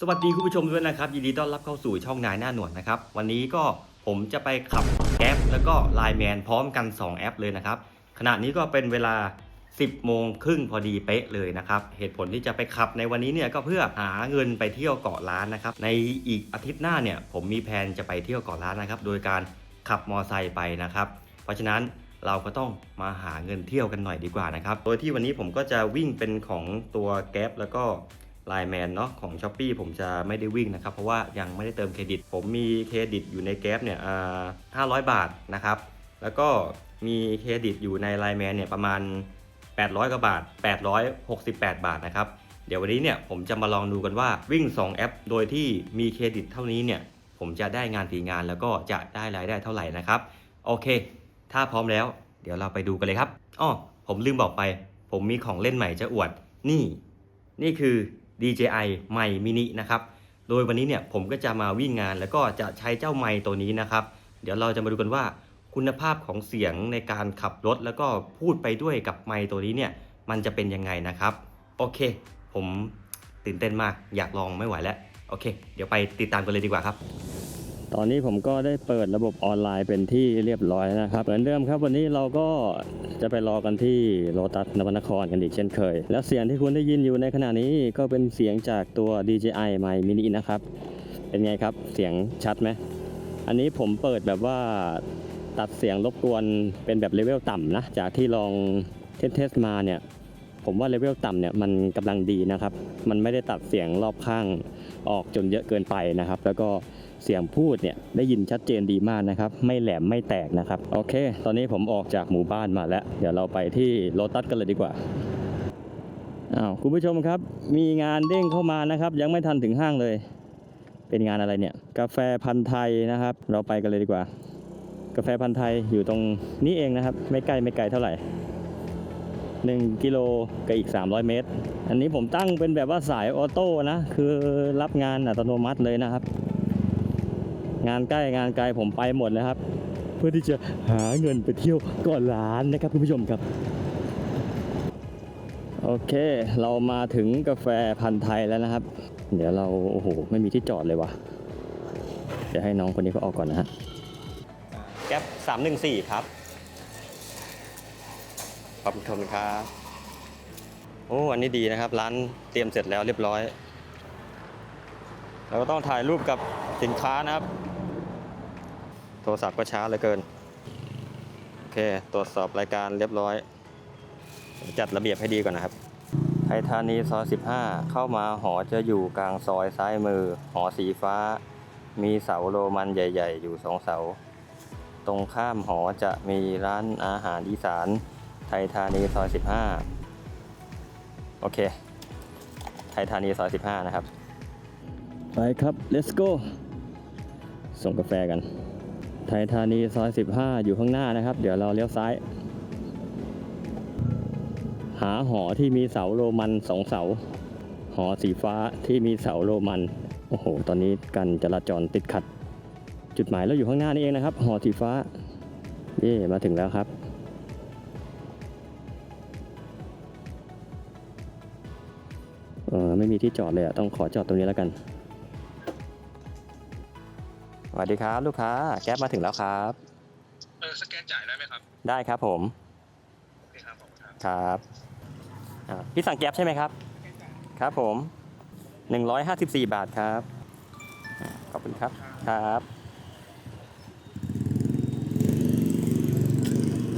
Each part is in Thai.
สวัสดีคุณผู้ชมด้วยนะครับ ยินดีต้อนรับเข้าสู่ช่องนายหน้าหนวดนะครับ วันนี้ก็ผมจะไปขับแก๊ปแล้วก็ไลน์แมนพร้อมกัน 2 แอปเลยนะครับ ขณะนี้ก็เป็นเวลา 10 โมงครึ่งพอดีเป๊ะเลยนะครับ เหตุผลที่จะไปขับในวันนี้เนี่ยก็เพื่อหาเงินไปเที่ยวเกาะล้านนะครับ ในอีกอาทิตย์หน้าเนี่ยผมมีแผนจะไปเที่ยวเกาะล้านนะครับ โดยการขับมอไซค์ไปนะครับ เพราะฉะนั้นเราก็ต้องมาหาเงินเที่ยวกันหน่อยดีกว่านะครับ โดยที่วันนี้ผมก็จะวิ่งเป็นของตัวแก๊ปแล้วก็ ไลน์แมนเนาะของ s h อ p e e ผมจะไม่ได้วิ่งนะครับ เพราะว่ายังไม่ได้เติมเครดิต ผมมีเครดิตอยู่ในแก๊ปเนี่ยอ่า500บาทนะครับ แล้วก็มีเครดิตอยู่ในไลน์แมนเนี่ยประมาณ 800กว่าบาท 868 บาทนะครับ เดี๋ยววันนี้เนี่ยผมจะมาลองดูกันว่าวิ่ง 2 แอป โดยที่มีเครดิตเท่านี้เนี่ยผมจะได้งานฝีงานแล้วก็จะได้รายได้เท่าไหร่นะครับ โอเค ถ้าพร้อมแล้ว เดี๋ยวเราไปดูกันเลยครับอ้อผมลืมบอกไป ผมมีของเล่นใหม่จะอวดนี่ นี่คือ DJI ไมค์มินินะครับ โดยวันนี้เนี่ยผมก็จะมาวิ่งงานแล้วก็จะใช้เจ้าไมค์ตัวนี้นะครับ เดี๋ยวเราจะมาดูกันว่าคุณภาพของเสียงในการขับรถแล้วก็พูดไปด้วยกับไมค์ตัวนี้เนี่ยมันจะเป็นยังไงนะครับ โอเค ผมตื่นเต้นมากอยากลองไม่ไหวแล้ว โอเค เดี๋ยวไปติดตามกันเลยดีกว่าครับ ตอนนี้ผมก็ได้เปิดระบบออนไลน์เป็นที่เรียบร้อยนะครับเหมือนเดิมครับวันนี้เราก็จะไปรอกันที่โลตัสนวนครกันอีกเช่นเคย และเสียงที่คุณได้ยินอยู่ในขณะนี้ก็เป็นเสียงจากตัว DJI My Mini นะครับ เป็นไงครับเสียงชัดไหมอันนี้ผมเปิดแบบว่าตัดเสียงรบกวนเป็นแบบเลเวลต่ำนะ จากที่ลองเทสเทสมาเนี่ย ผมว่าเลเวลต่ำเนี่ยมันกำลังดีนะครับ มันไม่ได้ตัดเสียงรอบข้างออกจนเยอะเกินไปนะครับ แล้วก็ เสียงพูดเนี่ยได้ยินชัดเจนดีมากนะครับ ไม่แหลมไม่แตกนะครับ โอเค ตอนนี้ผมออกจากหมู่บ้านมาแล้ว เดี๋ยวเราไปที่โลตัสกันเลยดีกว่าอ้าวคุณผู้ชมครับ มีงานเด้งเข้ามานะครับ ยังไม่ทันถึงห้างเลย เป็นงานอะไรเนี่ย กาแฟพันธุ์ไทยนะครับ เราไปกันเลยดีกว่า กาแฟพันธุ์ไทยอยู่ตรงนี้เองนะครับ ไม่ไกลไม่ไกลเท่าไหร่1กิโลกับอีก 300 เมตร อันนี้ผมตั้งเป็นแบบว่าสายออโต้นะ คือรับงานอัตโนมัติเลยนะครับ งานใกล้งานไกลผมไปหมดเลยครับ เพื่อที่จะหาเงินไปเที่ยวก่อนร้านนะครับคุณผู้ชมครับ โอเค เรามาถึงกาแฟพันธุ์ไทยแล้วนะครับ เดี๋ยวเราโอ้โหไม่มีที่จอดเลยว่ะเดี๋ยวให้น้องคนนี้เขาออกก่อนนะฮะแก๊ป314ครับขอบคุณครับโอ้อันนี้ดีนะครับ ร้านเตรียมเสร็จแล้วเรียบร้อยเราก็ต้องถ่ายรูปกับสินค้านะครับ โทรศัพท์ก็ช้าเหลือเกิน โอเค ตรวจสอบรายการเรียบร้อย จัดระเบียบให้ดีก่อนนะครับไทยธานีซอย 15 เข้ามาหอจะอยู่กลางซอยซ้ายมือ หอสีฟ้า มีเสาโรมันใหญ่ ๆ อยู่สองเสา ตรงข้ามหอจะมีร้านอาหารอีสานไทยธานีซอย 15 โอเค ไทยธานีซอย 15 นะครับ ไปครับ let's go ส่งกาแฟกัน ไทยธานีซอย 15 อยู่ข้างหน้านะครับ เดี๋ยวเราเลี้ยวซ้าย หาหอที่มีเสาโรมันสองเสา หอสีฟ้าที่มีเสาโรมัน โอ้โห ตอนนี้การจราจรติดขัด จุดหมายเราอยู่ข้างหน้านี่เองนะครับ หอสีฟ้าเย่มาถึงแล้วครับเออไม่มีที่จอดเลยอะต้องขอจอดตรงนี้แล้วกัน สวัสดีครับ ลูกค้า แก๊ปมาถึงแล้วครับ เออสแกนจ่ายได้ไหมครับ ได้ครับผม โอเคครับผมครับ ครับอ่าพี่สั่งแก๊ปใช่ไหมครับ ครับผม 154 บาทครับอ่าขอบคุณครับ ครับ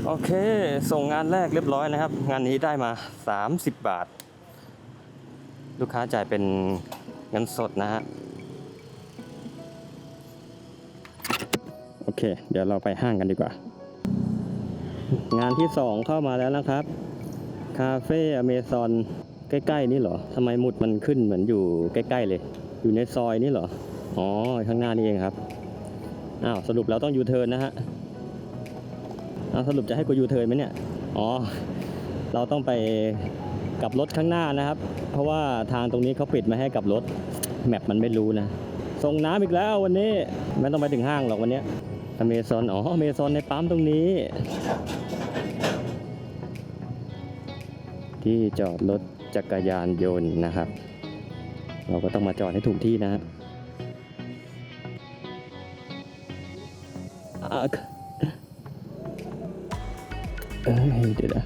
โอเค ส่งงานแรกเรียบร้อยนะครับ งานนี้ได้มา 30 บาท ลูกค้าจ่ายเป็นเงินสดนะฮะ โอเค เดี๋ยวเราไปห้างกันดีกว่า งานที่สองเข้ามาแล้วนะครับ คาเฟ่อเมซอนใกล้ๆนี่เหรอทำไมหมุดมันขึ้นเหมือนอยู่ใกล้ๆเลย อยู่ในซอยนี่เหรอ อ๋อ ข้างหน้านี่เองครับ อ้าว สรุปเราต้องยูเทิร์นนะฮะอ้าวสรุปจะให้กูยูเทิร์นไหมเนี่ย อ๋อ เราต้องไปกลับรถข้างหน้านะครับ เพราะว่าทางตรงนี้เขาปิดม่ให้กลับรถ แมปมันไม่รู้นะส่งน้ำอีกแล้ววันนี้ ไม่ต้องไปถึงห้างหรอกวันเนี้ อเมซอนอ๋ออเมซอนในปั๊มตรงนี้ ที่จอดรถจักรยานยนต์นะครับ เราก็ต้องมาจอดให้ถูกที่นะฮะอะเอ้ยเดี๋ยวนะ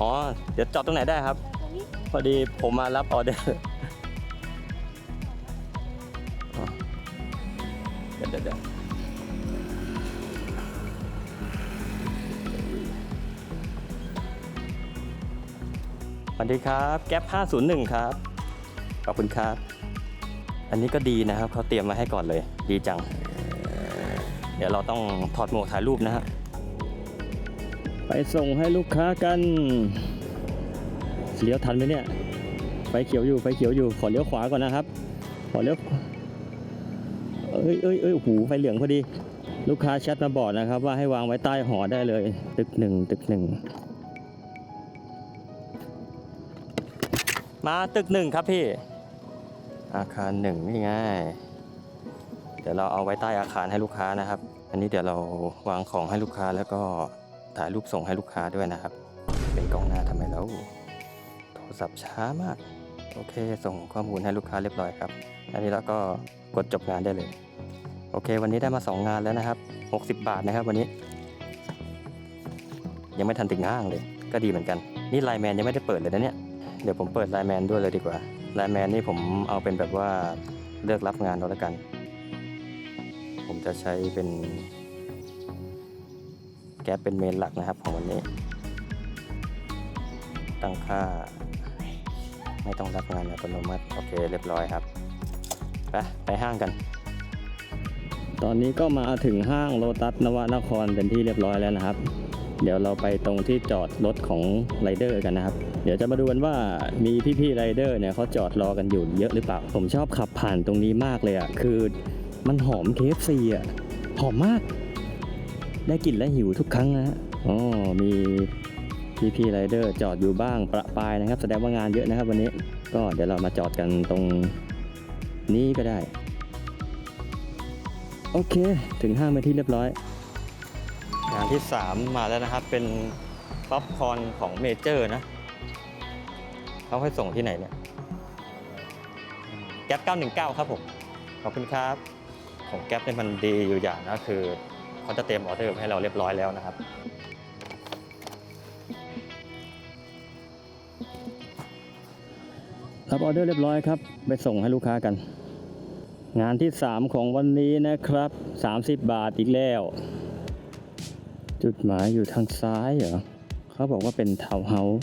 อ๋อ เดี๋ยวจอดตรงไหนได้ครับ พอดีผมมารับออเดอร์ วัสดีครับ แก๊ป501 ครับ ขอบคุณครับ อันนี้ก็ดีนะครับเขาเตรียมมาให้ก่อนเลย ดีจัง เดี๋ยวเราต้องถอดหมวกถ่ายรูปนะฮะ ไปส่งให้ลูกค้ากัน เลี้ยวทันไหมเนี่ย ไฟเขียวอยู่ไฟเขียวอยู่ ขอเลี้ยวขวาก่อนนะครับ ขอเลี้ยวเอ้ยเอ้ยเอ้ยโอ้โหไฟเหลืองพอดี ลูกค้าแชทมาบอกนะครับ ว่าให้วางไว้ใต้หอได้เลย ตึกหนึ่งตึกหนึ่ง มาตึกหนึ่งครับพี่ อาคารหนึ่งนี่ไงเดี๋ยวเราเอาไว้ใต้อาคารให้ลูกค้านะครับ อันนี้เดี๋ยวเราวางของให้ลูกค้าแล้วก็ถ่ายรูปส่งให้ลูกค้าด้วยนะครับ เป็นกล้องหน้าทำไมแล้วโทรศัพท์ช้ามาก โอเค ส่งข้อมูลให้ลูกค้าเรียบร้อยครับ อันนี้เราก็กดจบงานได้เลย โอเค วันนี้ได้มา 2 งานแล้วนะครับ 60 บาทนะครับวันนี้ ยังไม่ทันถึงห้างเลย ก็ดีเหมือนกัน นี่ไลน์แมนยังไม่ได้เปิดเลยนะเนี่ย เดี๋ยวผมเปิดไลน์แมนด้วยเลยดีกว่าไลน์แมนนี่ผมเอาเป็นแบบว่าเลือกรับงานเอาแล้วกัน ผมจะใช้เป็นแก๊ปเป็นเมนหลักนะครับของวันนี้ ตั้งค่า ไม่ต้องรับงานอัตโนมัติ โอเคเรียบร้อยครับ ไปไปห้างกัน ตอนนี้ก็มาถึงห้างโลตัสนวนครเป็นที่เรียบร้อยแล้วนะครับ เดี๋ยวเราไปตรงที่จอดรถของไรเดอร์กันนะครับ เดี๋ยวจะมาดูกันว่ามีพี่ๆไรเดอร์เนี่ยเขาจอดรอกันอยู่เยอะหรือเปล่า ผมชอบขับผ่านตรงนี้มากเลยอะ คือมันหอม KFC อะ หอมมาก ได้กลิ่นและหิวทุกครั้งนะฮะอ๋อมีพี่ๆไรเดอร์จอดอยู่บ้างประปายนะครับ แสดงว่างานเยอะนะครับวันนี้ ก็เดี๋ยวเรามาจอดกันตรงนี้ก็ได้ โอเค ถึงห้างไปที่เรียบร้อย งานที่ 3 มาแล้วนะครับ เป็นป๊อปคอร์นของเมเจอร์นะ เขาให้ส่งที่ไหนเนี่ยแก๊ป919 ครับผม ขอบคุณครับ ของแก๊ปเนี่ยมันดีอยู่อย่างนะคือเขาจะเตรียมออเดอร์ให้เราเรียบร้อยแล้วนะครับ รับออเดอร์เรียบร้อยครับ ไปส่งให้ลูกค้ากัน งานที่ 3 ของวันนี้นะครับ 30 บาทอีกแล้ว จุดหมายอยู่ทางซ้ายเหรอเขาบอกว่าเป็นทาวน์เฮาส์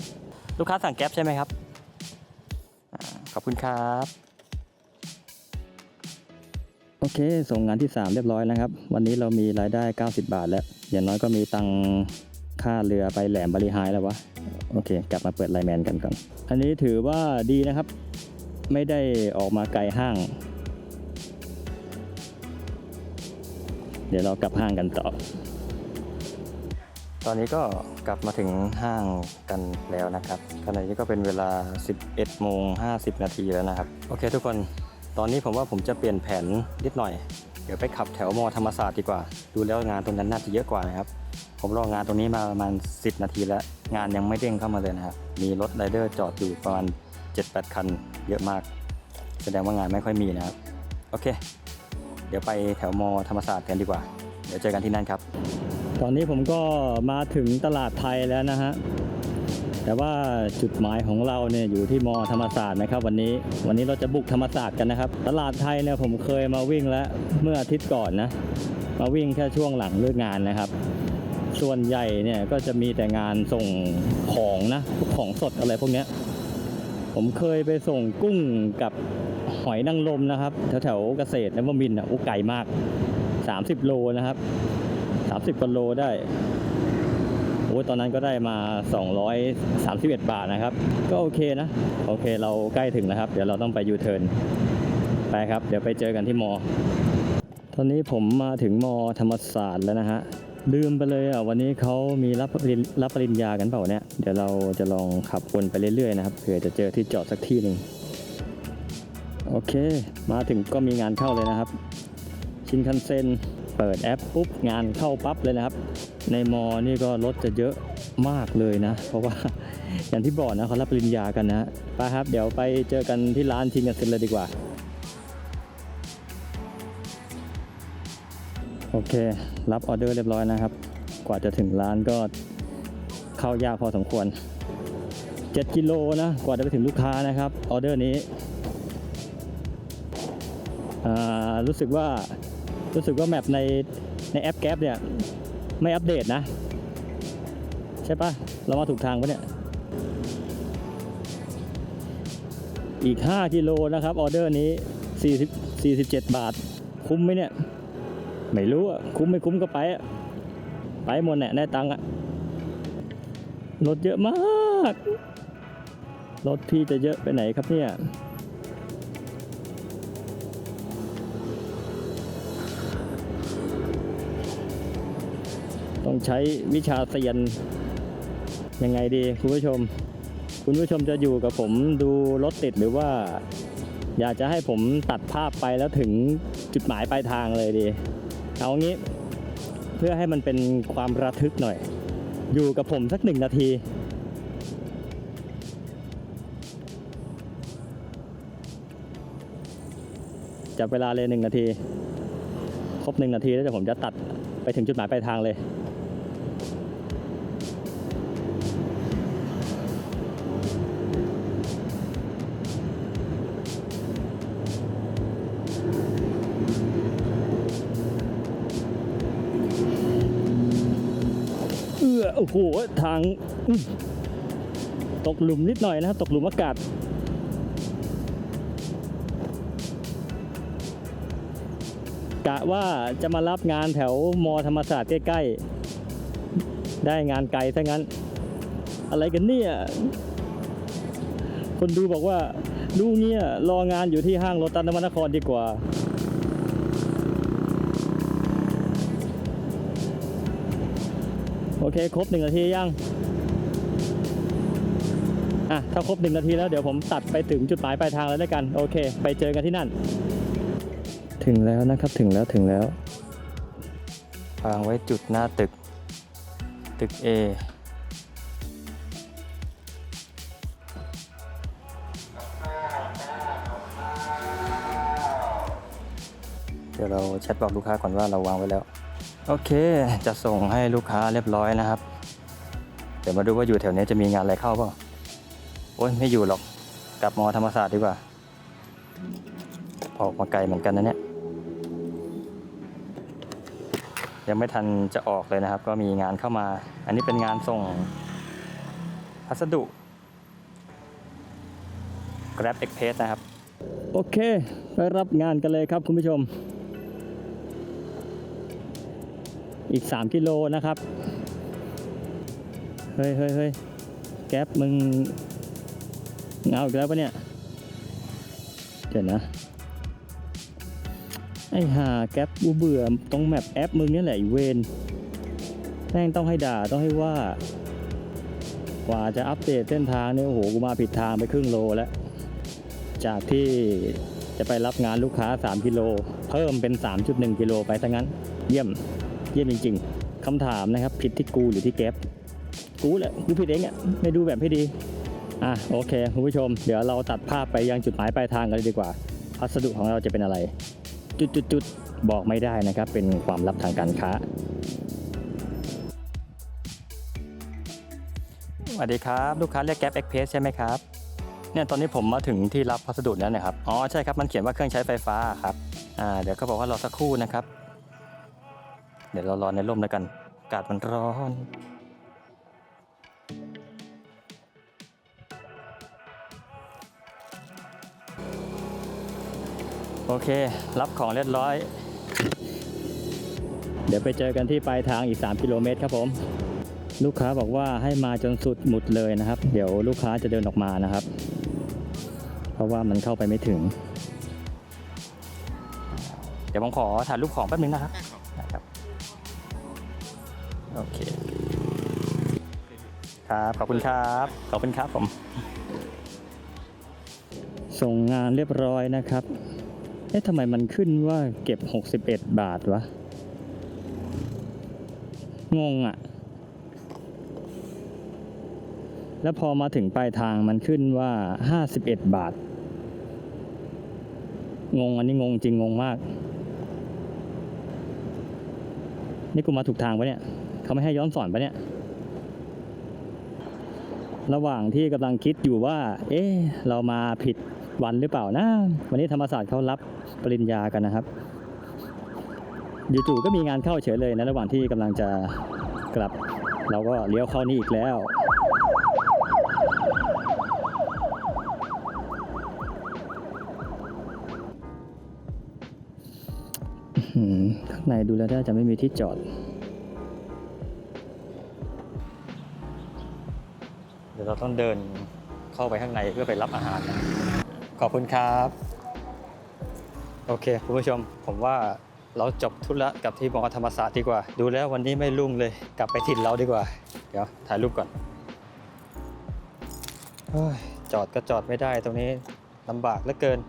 ลูกค้าสั่งแก๊ปใช่ไหมครับอา ขอบคุณครับ โอเค ส่งงานที่ 3 เรียบร้อยแล้วครับ วันนี้เรามีรายได้ 90 บาทแล้ว อย่างน้อยก็มีตังค่าเรือไปแหลมบริหายแล้ววะ โอเค กลับมาเปิดไลน์แมนกันก่อน อันนี้ถือว่าดีนะครับ ไม่ได้ออกมาไกลห้าง เดี๋ยวเรากลับห้างกันต่อ ตอนนี้ก็กลับมาถึงห้างกันแล้วนะครับ ขณะนี้ก็เป็นเวลา 11โมง50 นาทีแล้วนะครับ โอเคทุกคน ตอนนี้ผมว่าผมจะเปลี่ยนแผนนิดหน่อย เดี๋ยวไปขับแถวมอธรรมศาสตร์ดีกว่า ดูแล้วงานตรงนั้นน่าจะเยอะกว่านะครับ ผมรองานตรงนี้มาประมาณ 10 นาทีแล้ว งานยังไม่เด้งเข้ามาเลยนะครับ มีรถไรเดอร์จอดอยู่ประมาณ 7-8 คัน เยอะมาก แสดงว่างานไม่ค่อยมีนะครับ โอเค เดี๋ยวไปแถวมอธรรมศาสตร์กันดีกว่า เดี๋ยวเจอกันที่นั่นครับ ตอนนี้ผมก็มาถึงตลาดไทยแล้วนะฮะ แต่ว่าจุดหมายของเราเนี่ยอยู่ที่มอธรรมศาสตร์นะครับ วันนี้วันนี้เราจะบุกธรรมศาสตร์กันนะครับ ตลาดไทยเนี่ยผมเคยมาวิ่งแล้วเมื่ออาทิตย์ก่อนนะมาวิ่งแค่ช่วงหลังเลิกงานนะครับ ส่วนใหญ่เนี่ยก็จะมีแต่งานส่งของนะของสดอะไรพวกเนี้ยผมเคยไปส่งกุ้งกับหอยนางรมนะครับแถวๆเกษตรนวมินอะโอ้ไกลมาก 30 โลนะครับ 30กิโลได้ อ้ตอนนั้นก็ได้มา 231 บาทนะครับ ก็โอเคนะ โอเคเราใกล้ถึงแล้วครับ เดี๋ยวเราต้องไปยูเทิร์นไปครับ เดี๋ยวไปเจอกันที่มอ ตอนนี้ผมมาถึงมอธรรมศาสตร์แล้วนะฮะลืมไปเลยอะวันนี้เขามีรับปริญรับปริญญากันเปล่าเนี่ยเดี๋ยวเราจะลองขับวนไปเรื่อยๆนะครับเผื่อจะเจอที่จอดสักที่หนึ่งโอเค มาถึงก็มีงานเข้าเลยนะครับ ชินคันเซ็นเปิดแอปปุ๊บงานเข้าปั๊บเลยนะครับ ในมอนี่ก็รถจะเยอะมากเลยนะ เพราะว่าอย่างที่บอกนะเขารับปริญญากันนะไปครับเดี๋ยวไปเจอกันที่ร้านชิงกันเสร็จเลยดีกว่า โอเค รับออเดอร์เรียบร้อยนะครับ กว่าจะถึงร้านก็เข้ายากพอสมควร 7 กิโลนะ กว่าจะไปถึงลูกค้านะครับ ออเดอร์นี้รู้สึกว่ารู้สึกว่าแมปในในแอปแก๊ปเนี่ย ไม่อัปเดตนะ ใช่ปะเรามาถูกทางปะเนี่ย อีก 5 กิโลนะครับออเดอร์นี้ 40 47 บาท คุ้มไหมเนี่ย ไม่รู้อะ คุ้มไม่คุ้มก็ไปอะ ไปหมดแหละได้ตังค์อะรถเยอะมาก รถพี่จะเยอะไปไหนครับเนี่ย ต้องใช้วิชาเซียนยังไงดีคุณผู้ชม คุณผู้ชมจะอยู่กับผมดูรถติดหรือว่า อยากจะให้ผมตัดภาพไปแล้วถึงจุดหมายปลายทางเลยดี เอางี้เพื่อให้มันเป็นความระทึกหน่อย อยู่กับผมสักหนึ่งนาทีจับเวลาเลยหนึ่งนาที ครบหนึ่งนาทีแล้วเดี๋ยวผมจะตัดไปถึงจุดหมายปลายทางเลย ออโอ้โหทางตกหลุมนิดหน่อยนะครับ ตกหลุมอากาศ กะว่าจะมารับงานแถวมอธรรมศาสตร์ใกล้ ๆ ได้งานไกลซะงั้น อะไรกันเนี่ย คนดูบอกว่า ดูเงี้ยรองานอยู่ที่ห้างโรตัสนวนครดีกว่า โอเค ครบหนึ่งนาทียัง อะ ถ้าครบหนึ่งนาทีแล้วเดี๋ยวผมตัดไปถึงจุดหมายปลายทางแล้วด้วยกัน โอเค ไปเจอกันที่นั่น ถึงแล้วนะครับ ถึงแล้ว ถึงแล้ววางไว้จุดหน้าตึก ตึก A เดี๋ยวเราแชทบอกลูกค้าก่อนว่าเราวางไว้แล้ว โอเค จะส่งให้ลูกค้าเรียบร้อยนะครับ เดี๋ยวมาดูว่าอยู่แถวนี้จะมีงานอะไรเข้าเปล่าโอ้ยไม่อยู่หรอก กลับมอธรรมศาสตร์ดีกว่าออกมาไกลเหมือนกันนะเนี่ย ยังไม่ทันจะออกเลยนะครับ ก็มีงานเข้ามา อันนี้เป็นงานส่งพัสดุ Grab Express นะครับ โอเค ไปรับงานกันเลยครับคุณผู้ชม อีก 3 กิโลนะครับ เฮ้ยเฮ้ยเฮ้ยแก๊ปมึงเงาอีกแล้วปะเนี่ย เดี๋ยวนะ ไอ้ห่าแก๊ปกูเบื่อตรงแมปแอปมึงนี่แหละอีเวนแม่งต้องให้ด่าต้องให้ว่า กว่าจะอัปเดตเส้นทางเนี่ยโอ้โหกูมาผิดทางไปครึ่งโลแล้ว จากที่จะไปรับงานลูกค้า 3 กิโล เพิ่มเป็น 3.1 กิโลไปซะงั้น เยี่ยม เยี่ยมจริงๆคำถามนะครับผิดที่กูหรือที่แก๊ปกูแหละกูผิดเองอะไม่ดูแบบให้ดีอะโอเคคุณผู้ชม เดี๋ยวเราตัดภาพไปยังจุดหมายปลายทางกันเลยดีกว่า พัสดุของเราจะเป็นอะไร จุดๆๆบอกไม่ได้นะครับ เป็นความลับทางการค้าสวัสดีครับ ลูกค้าเรียกแก๊ปเอ็กเพสใช่ไหมครับเนี่ยตอนนี้ผมมาถึงที่รับพัสดุแล้วนะครับ อ๋อใช่ครับ มันเขียนว่าเครื่องใช้ไฟฟ้าครับ อ่าเดี๋ยวก็บอกว่ารอสักครู่นะครับ เดี๋ยวเรารอในร่มแล้วกันอากาศมันร้อนโอเค รับของเรียบร้อย เดี๋ยวไปเจอกันที่ปลายทางอีก 3 กิโลเมตรครับผม ลูกค้าบอกว่าให้มาจนสุดหมุดเลยนะครับ เดี๋ยวลูกค้าจะเดินออกมานะครับ เพราะว่ามันเข้าไปไม่ถึง เดี๋ยวผมขอถ่ายรูปของแป๊บนึงนะครับนะครับ โอเค ครับ ขอบคุณครับ ขอบคุณครับผม ส่งงานเรียบร้อยนะครับ เอ๊ะทำไมมันขึ้นว่าเก็บ 61 บาทวะ งงอะ่ะ แล้วพอมาถึงปลายทางมันขึ้นว่า 51 บาท งงอันนี้งงจริงงงมากนี่กูมาถูกทางปะเนี่ย เขาไม่ให้ย้อนสอนปะเนี่ย ระหว่างที่กำลังคิดอยู่ว่า เอ๊ะ เรามาผิดวันหรือเปล่านะ วันนี้ธรรมศาสตร์เขารับปริญญากันนะครับอยู่ๆก็มีงานเข้าเฉยเลยนะระหว่างที่กำลังจะกลับ เราก็เลี้ยวเข้านี่อีกแล้วข้างในดูแล้วน่าจะไม่มีที่จอด ดี๋ยวเราต้องเดินเข้าไปข้างในเพื่อไปรับอาหารนะขอบคุณครับ โอเคคุณผู้ชมผมว่าเราจบธุระกับที่มอธรรมศาสตร์ดีกว่า ดูแล้ววันนี้ไม่รุ่งเลยกลับไปถิ่นเราดีกว่า เดี๋ยวถ่ายรูปก่อนเฮ้ยจอดก็จอดไม่ได้ตรงนี้ลำบากเหลือเกิน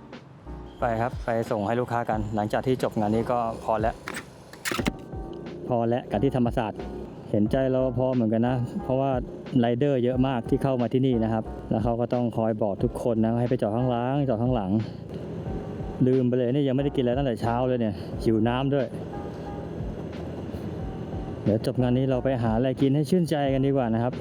ไปครับไปส่งให้ลูกค้ากัน หลังจากที่จบงานนี้ก็พอแล้วพอแล้วกับที่ธรรมศาสตร์เห็นใจเราพอเหมือนกันนะ เพราะว่า ไรเดอร์เยอะมากที่เข้ามาที่นี่นะครับ แล้วเขาก็ต้องคอยบอกทุกคนนะให้ไปจอดข้างล่างจอดข้างหลัง ลืมไปเลยนี่ยังไม่ได้กินอะไรตั้งแต่เช้าเลยเนี่ยหิวน้ำด้วย เดี๋ยวจบงานนี้เราไปหาอะไรกินให้ชื่นใจกันดีกว่านะครับ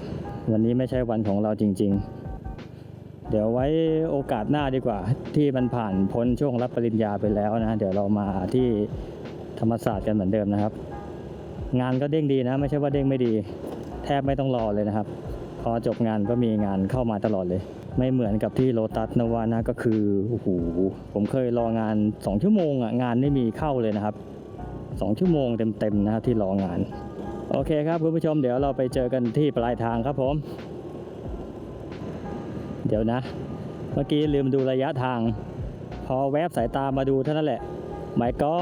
วันนี้ไม่ใช่วันของเราจริง ๆ เดี๋ยวไว้โอกาสหน้าดีกว่า ที่มันผ่านพ้นช่วงรับปริญญาไปแล้วนะเดี๋ยวเรามาที่ธรรมศาสตร์กันเหมือนเดิมนะครับ งานก็เด้งดีนะ ไม่ใช่ว่าเด้งไม่ดี แทบไม่ต้องรอเลยนะครับ พอจบงานก็มีงานเข้ามาตลอดเลย ไม่เหมือนกับที่โลตัสนวานะก็คือโอ้โหผมเคยรองาน 2 ชั่วโมงอะงานไม่มีเข้าเลยนะครับ 2 ชั่วโมงเต็มๆนะครับที่รองาน โอเคครับคุณผู้ชมเดี๋ยวเราไปเจอกันที่ปลายทางครับผม เดี๋ยวนะ เมื่อกี้ลืมดูระยะทาง พอแวบสายตามาดูเท่านั้นแหละหมายก็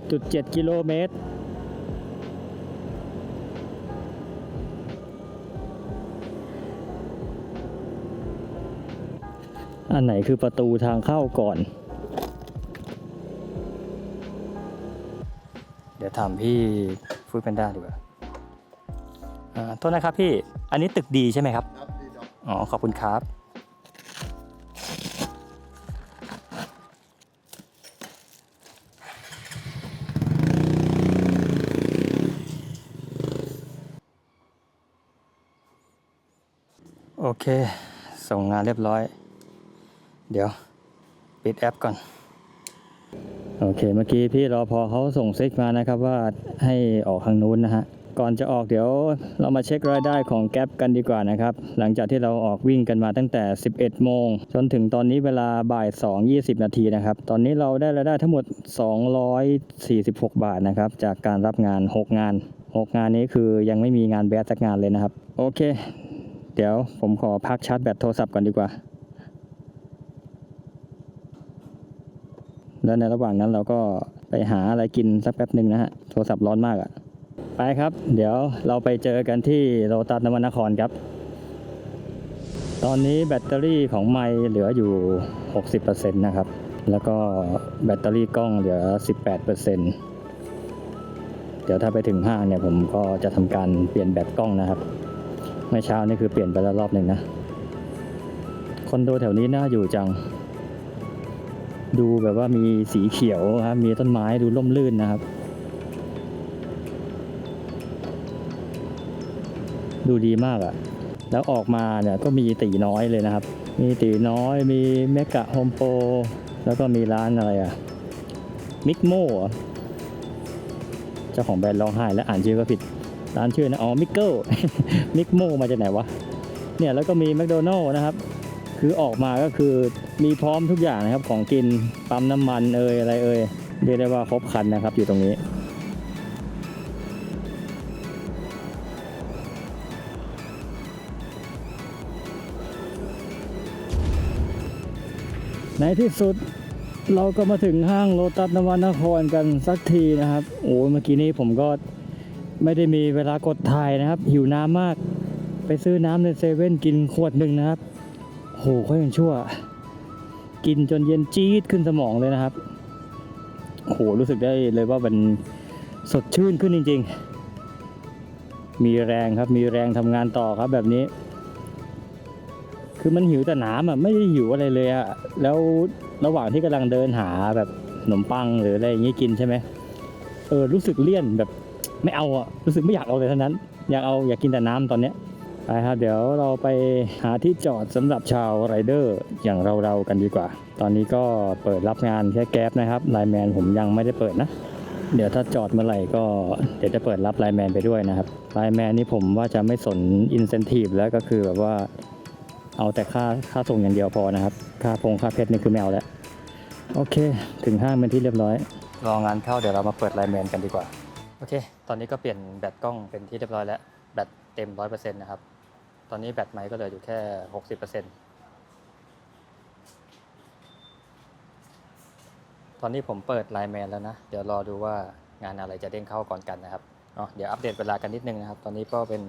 7.7 กิโลเมตร อันไหนคือประตูทางเข้าก่อน เดี๋ยวถามพี่ฟูดแพนด้าดีกว่าอ่าโทษนะครับพี่ อันนี้ตึกดีใช่ไหมครับ ครับดีครับอ๋อ ขอบคุณครับ โอเค ส่งงานเรียบร้อย เดี๋ยว ปิดแอปก่อน โอเคเมื่อกี้พี่รอพอเขาส่งซิกมานะครับว่าให้ออกทางนู้นนะฮะก่อนจะออกเดี๋ยวเรามาเช็ครายได้ของแก๊ปกันดีกว่านะครับ หลังจากที่เราออกวิ่งกันมาตั้งแต่ 11 โมง จนถึงตอนนี้เวลาบ่าย 2 20 นาทีนะครับ ตอนนี้เราได้รายได้ทั้งหมด 246 บาทนะครับ จากการรับงาน 6 งาน 6 งานนี้คือยังไม่มีงานแบดสักงานเลยนะครับ โอเค เดี๋ยวผมขอพักชาร์จแบตโทรศัพท์ก่อนดีกว่า แล้วในระหว่างนั้นเราก็ไปหาอะไรกินสักแป๊บหนึ่งนะฮะ โทรศัพท์ร้อนมากอะ่ะ ไปครับ เดี๋ยวเราไปเจอกันที่โรตัสนวนครครับ ตอนนี้แบตเตอรี่ของไมเหลืออยู่ 60%นะครับ แล้วก็แบตเตอรี่กล้องเหลือ 18%เดี๋ยวถ้าไปถึงห้างเนี่ยผมก็จะทำการเปลี่ยนแบตกล้องนะครับ เมื่อเช้านี่คือเปลี่ยนไปแล้วรอบหนึ่งนะ คนโดแถวนี้น่าอยู่จัง ดูแบบว่ามีสีเขียวครับ มีต้นไม้ดูร่มรื่นนะครับ ดูดีมากอะ่ะ แล้วออกมาเนี่ยก็มีตีน้อยเลยนะครับ มีตีน้อย มีเมกะโฮมโปรแล้วก็มีร้านอะไรอะ่ะ มิกโม่เจ้าของแบรนด์ร้องไห้แล้วอ่านชื่อก็ผิด ร้านชื่อนะ อ๋อ มิกเกิลมิกโม่มาจากไหนวะ เนี่ยแล้วก็มีแมคโดนัลล์นะครับ คือออกมาก็คือมีพร้อมทุกอย่างนะครับของกินปั๊มน้ำมันเอ่ยอะไรเอ่ยเรียกได้ว่าครบครันนะครับอยู่ตรงนี้ในที่สุดเราก็มาถึงห้างโลตัสนวนครกันสักทีนะครับ โอ้ยเมื่อกี้นี้ผมก็ไม่ได้มีเวลากดถ่ายนะครับ หิวน้ำมากไปซื้อน้ำในเซเว่นกินขวดหนึ่งนะครับ โหเขายังชั่ว กินจนเย็นจี๊ดขึ้นสมองเลยนะครับโหรู้สึกได้เลยว่ามันสดชื่นขึ้นจริง ๆ มีแรงครับมีแรงทำงานต่อครับแบบนี้ คือมันหิวแต่น้ำอะไม่ได้หิวอะไรเลยอะแล้วระหว่างที่กำลังเดินหาแบบขนมปังหรืออะไรอย่างงี้กินใช่ไหมเออรู้สึกเลี่ยนแบบไม่เอาอะรู้สึกไม่อยากเอาเลยเท่านั้น อยากเอาอยากกินแต่น้ำตอนเนี้ย ไปครับเดี๋ยวเราไปหาที่จอดสำหรับชาวไรเดอร์อย่างเราๆกันดีกว่า ตอนนี้ก็เปิดรับงานแค่แก๊ปนะครับไลน์แมนผมยังไม่ได้เปิดนะ เดี๋ยวถ้าจอดเมื่อไหร่ก็เดี๋ยวจะเปิดรับไลน์แมนไปด้วยนะครับไลน์แมนนี่ผมว่าจะไม่สนอินเซนティブแล้วก็คือแบบว่า เอาแต่ค่าค่าส่งอย่างเดียวพอนะครับ ค่าพงค่าเพชรนี่คือแมวแล้ว โอเค ถึงห้างเป็นที่เรียบร้อย รองานเข้าเดี๋ยวเรามาเปิดไลน์แมนกันดีกว่า โอเค ตอนนี้ก็เปลี่ยนแบตกล้องเป็นที่เรียบร้อยแล้ว แบตเต็มร้อยเปอร์เซ็นต์นะครับ ตอนนี้แบตไมค์ก็เหลืออยู่แค่หกสิบเปอร์เซ็นต์ตอนนี้ผมเปิดไลน์แมนแล้วนะ เดี๋ยวรอดูว่างานอะไรจะเด้งเข้าก่อนกันนะครับเนาะเดี๋ยวอัปเดตเวลากันนิดนึงนะครับ ตอนนี้ก็เป็น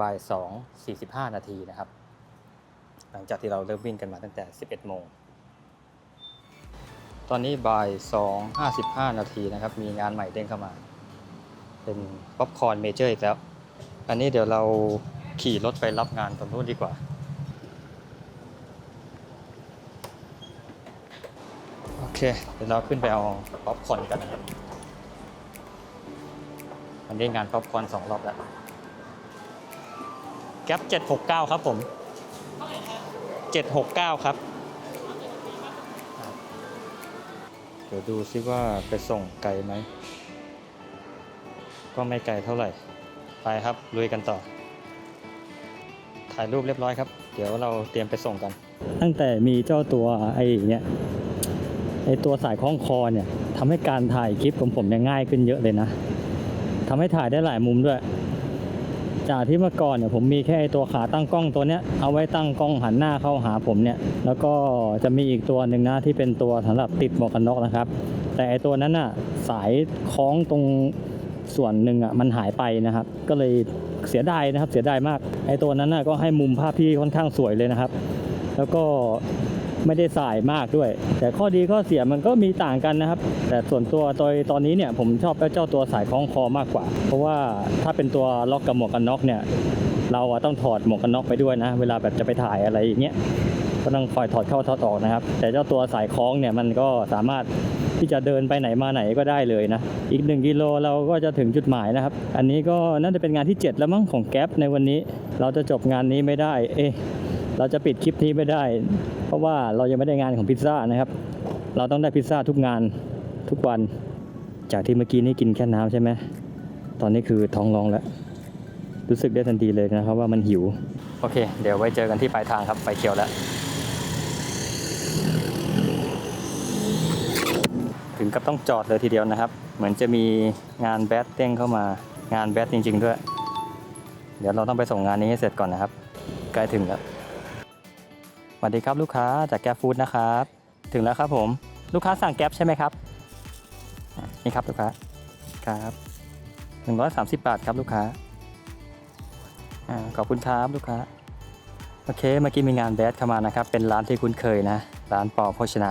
บ่ายสองสี่สิบห้านาทีนะครับ หลังจากที่เราเริ่มวิ่งกันมาตั้งแต่ 11 โมง ตอนนี้บ่าย 2 55 นาทีนะครับ มีงานใหม่เด้งเข้ามา เป็นป๊อปคอร์นเมเจอร์อีกแล้ว อันนี้เดี๋ยวเรา ขี่รถไปรับงานตรงนู้นดีกว่า โอเค เดี๋ยวเราขึ้นไปเอาป๊อปคอนกันนะครับวันนี้งานป๊อปคอนสองรอบแล้ว แก๊ป769ครับผม769ครับ เดี๋ยวดูซิว่าไปส่งไกลไหม ก็ไม่ไกลเท่าไหร่ ไปครับลุยกันต่อ ถ่ายรูปเรียบร้อยครับ เดี๋ยวเราเตรียมไปส่งกัน ตั้งแต่มีเจ้าตัวไอ้เนี่ยไอ้ตัวสายคล้องคอเนี่ยทำให้การถ่ายคลิปของผมเนี่ยง่ายขึ้นเยอะเลยนะทำให้ถ่ายได้หลายมุมด้วย จากที่เมื่อก่อนเนี่ยผมมีแค่ไอ้ตัวขาตั้งกล้องตัวเนี้ยเอาไว้ตั้งกล้องหันหน้าเข้าหาผมเนี่ย แล้วก็จะมีอีกตัวหนึ่งนะที่เป็นตัวสำหรับติดหมวกกันน็อกนะครับ แต่ไอ้ตัวนั้นน่ะสายคล้องตรง ส่วนหนึ่งอะมันหายไปนะครับ ก็เลยเสียดายนะครับเสียดายมากไอ้ตัวนั้นน่ะก็ให้มุมภาพที่ค่อนข้างสวยเลยนะครับ แล้วก็ไม่ได้สายมากด้วย แต่ข้อดีข้อเสียมันก็มีต่างกันนะครับ แต่ส่วนตัวโดยตอนนี้เนี่ยผมชอบเจ้าตัวสายคล้องคอมากกว่า เพราะว่าถ้าเป็นตัวล็อกกับหมวกกันน็อกเนี่ยเราต้องถอดหมวกกันน็อกไปด้วยนะ เวลาแบบจะไปถ่ายอะไรอย่างเงี้ยก็ต้องคอยถอดเข้าถอดออกนะครับ แต่เจ้าตัวสายคล้องเนี่ยมันก็สามารถ ที่จะเดินไปไหนมาไหนก็ได้เลยนะ อีกหนึ่งกิโลเราก็จะถึงจุดหมายนะครับ อันนี้ก็น่าจะเป็นงานที่ 7 แล้วมั้งของแก๊ปในวันนี้ เราจะจบงานนี้ไม่ได้ เอ๊ะเราจะปิดคลิปนี้ไม่ได้ เพราะว่าเรายังไม่ได้งานของพิซซ่านะครับ เราต้องได้พิซซ่าทุกงานทุกวัน จากที่เมื่อกี้นี่กินแค่น้ำใช่ไหมตอนนี้คือท้องร้องแล้ว รู้สึกได้ทันทีเลยนะครับว่ามันหิว โอเค เดี๋ยวไว้เจอกันที่ปลายทางครับไฟเขียวแล้ว ถึงกับต้องจอดเลยทีเดียวนะครับ เหมือนจะมีงานแบดเด้งเข้ามางานแบดจริง ๆ ด้วย เดี๋ยวเราต้องไปส่งงานนี้ให้เสร็จก่อนนะครับ ใกล้ถึงแล้วสวัสดีครับลูกค้าจากแก๊ฟู้ดนะครับ ถึงแล้วครับผม ลูกค้าสั่งแก๊ปใช่ไหมครับ นี่ครับลูกค้าครับหนึ่งร้อยสามสิบบาทครับลูกค้าอขอบคุณครับลูกค้า โอเคเมื่อกี้มีงานแบดเข้ามานะครับ เป็นร้านที่คุ้นเคยนะ ร้านปอโภชนา